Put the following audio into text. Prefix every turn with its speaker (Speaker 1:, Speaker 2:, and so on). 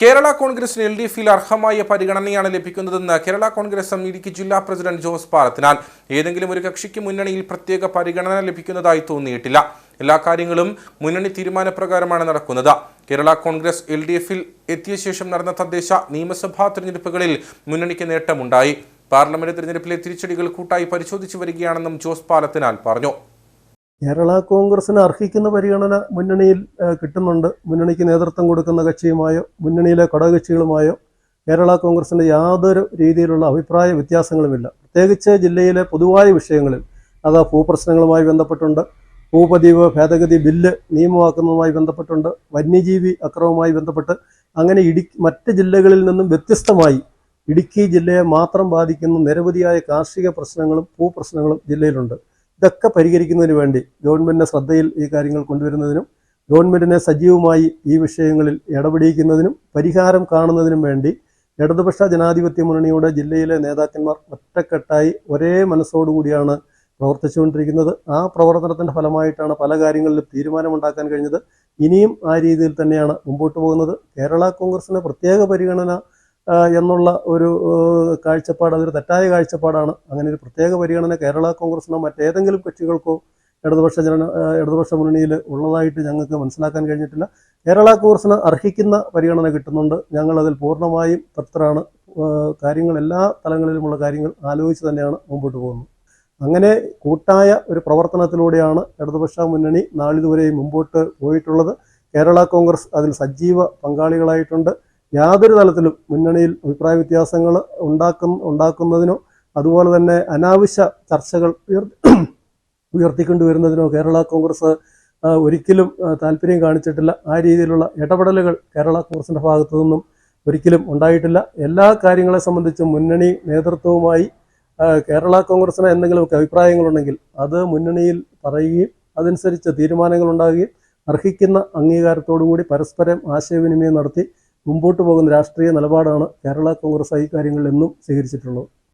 Speaker 1: കേരള കോൺഗ്രസിന് L D എഫിൽ അർഹമായ പരിഗണനയാണ് ലഭിക്കുന്നതെന്ന് കേരള കോൺഗ്രസ് എം ഇടുക്കി ജില്ലാ പ്രസിഡന്റ് ജോസ് പാലത്തിനാൽ ഏതെങ്കിലും ഒരു കക്ഷിക്ക് മുന്നണിയിൽ പ്രത്യേക പരിഗണന ലഭിക്കുന്നതായി തോന്നിയിട്ടില്ല. എല്ലാ കാര്യങ്ങളും മുന്നണി തീരുമാനപ്രകാരമാണ് നടക്കുന്നത്. കേരള കോൺഗ്രസ് എൽ ഡി എഫിൽ എത്തിയ ശേഷം നടന്ന തദ്ദേശ നിയമസഭാ തിരഞ്ഞെടുപ്പുകളിൽ മുന്നണിക്ക് നേട്ടമുണ്ടായി. പാർലമെന്റ് തിരഞ്ഞെടുപ്പിലെ തിരിച്ചടികൾ കൂട്ടായി പരിശോധിച്ചു വരികയാണെന്നും ജോസ് പാലത്തിനാൽ പറഞ്ഞു.
Speaker 2: കേരള കോൺഗ്രസിന് അർഹിക്കുന്ന പരിഗണന മുന്നണിയിൽ കിട്ടുന്നുണ്ട്. മുന്നണിക്ക് നേതൃത്വം കൊടുക്കുന്ന കക്ഷിയുമായോ മുന്നണിയിലെ ഘടകകക്ഷികളുമായോ കേരള കോൺഗ്രസിന്റെ യാതൊരു രീതിയിലുള്ള അഭിപ്രായ വ്യത്യാസങ്ങളുമില്ല. പ്രത്യേകിച്ച് ജില്ലയിലെ പൊതുവായ വിഷയങ്ങളിൽ അത് ഭൂപ്രശ്നങ്ങളുമായി ബന്ധപ്പെട്ടുണ്ട്. ഭൂപതിവ് ഭേദഗതി ബില്ല് നിയമമാക്കുന്നതുമായി ബന്ധപ്പെട്ടുണ്ട്. വന്യജീവി അക്രമവുമായി ബന്ധപ്പെട്ട് അങ്ങനെ ഇടി മറ്റ് ജില്ലകളിൽ നിന്നും വ്യത്യസ്തമായി ഇടുക്കി ജില്ലയെ മാത്രം ബാധിക്കുന്ന നിരവധിയായ കാർഷിക പ്രശ്നങ്ങളും ഭൂപ്രശ്നങ്ങളും ജില്ലയിലുണ്ട്. ഇതൊക്കെ പരിഹരിക്കുന്നതിന് വേണ്ടി ഗവൺമെന്റിന്റെ ശ്രദ്ധയിൽ ഈ കാര്യങ്ങൾ കൊണ്ടുവരുന്നതിനും ഗവൺമെന്റിനെ സജീവമായി ഈ വിഷയങ്ങളിൽ ഇടപെടിയിക്കുന്നതിനും പരിഹാരം കാണുന്നതിനും വേണ്ടി ഇടതുപക്ഷ ജനാധിപത്യ മുന്നണിയുടെ ജില്ലയിലെ നേതാക്കന്മാർ ഒറ്റക്കെട്ടായി ഒരേ മനസ്സോടുകൂടിയാണ് പ്രവർത്തിച്ചുകൊണ്ടിരിക്കുന്നത്. ആ പ്രവർത്തനത്തിന്റെ ഫലമായിട്ടാണ് പല കാര്യങ്ങളിലും തീരുമാനമുണ്ടാക്കാൻ കഴിഞ്ഞത്. ഇനിയും ആ രീതിയിൽ തന്നെയാണ് മുമ്പോട്ട് പോകുന്നത്. കേരള കോൺഗ്രസിന് പ്രത്യേക പരിഗണന എന്നുള്ള ഒരു കാഴ്ചപ്പാട് അതൊരു തെറ്റായ കാഴ്ചപ്പാടാണ്. അങ്ങനെ ഒരു പ്രത്യേക പരിഗണന കേരള കോൺഗ്രസിനോ മറ്റേതെങ്കിലും കക്ഷികൾക്കോ ഇടതുപക്ഷ ജന ഇടതുപക്ഷ മുന്നണിയിൽ ഉള്ളതായിട്ട് ഞങ്ങൾക്ക് മനസ്സിലാക്കാൻ കഴിഞ്ഞിട്ടില്ല. കേരള കോൺഗ്രസിന് അർഹിക്കുന്ന പരിഗണന കിട്ടുന്നുണ്ട്. ഞങ്ങൾ അതിൽ പൂർണമായും തൃപ്തരാണ്. കാര്യങ്ങൾ എല്ലാ തലങ്ങളിലുമുള്ള കാര്യങ്ങൾ ആലോചിച്ച് തന്നെയാണ് മുമ്പോട്ട് പോകുന്നത്. അങ്ങനെ കൂട്ടായ ഒരു പ്രവർത്തനത്തിലൂടെയാണ് ഇടതുപക്ഷ മുന്നണി നാളിതുവരെയും മുമ്പോട്ട് പോയിട്ടുള്ളത്. കേരള കോൺഗ്രസ് അതിൽ സജീവ പങ്കാളികളായിട്ടുണ്ട്. യാതൊരു തലത്തിലും മുന്നണിയിൽ അഭിപ്രായ വ്യത്യാസങ്ങൾ ഉണ്ടാക്കുന്ന ഉണ്ടാക്കുന്നതിനോ അതുപോലെ തന്നെ അനാവശ്യ ചർച്ചകൾ ഉയർ ഉയർത്തിക്കൊണ്ടുവരുന്നതിനോ കേരള കോൺഗ്രസ് ഒരിക്കലും താല്പര്യം കാണിച്ചിട്ടില്ല. ആ രീതിയിലുള്ള ഇടപെടലുകൾ കേരള കോൺഗ്രസിന്റെ ഭാഗത്തു നിന്നും ഒരിക്കലും ഉണ്ടായിട്ടില്ല. എല്ലാ കാര്യങ്ങളെ സംബന്ധിച്ചും മുന്നണി നേതൃത്വവുമായി കേരള കോൺഗ്രസിന് എന്തെങ്കിലുമൊക്കെ അഭിപ്രായങ്ങളുണ്ടെങ്കിൽ അത് മുന്നണിയിൽ പറയുകയും അതനുസരിച്ച് തീരുമാനങ്ങൾ ഉണ്ടാകുകയും അർഹിക്കുന്ന അംഗീകാരത്തോടുകൂടി പരസ്പരം ആശയവിനിമയം നടത്തി മുമ്പോട്ട് പോകുന്ന രാഷ്ട്രീയ നിലപാടാണ് കേരള കോൺഗ്രസ് ഈ കാര്യങ്ങളിൽ എന്നും സ്വീകരിച്ചിട്ടുള്ളത്.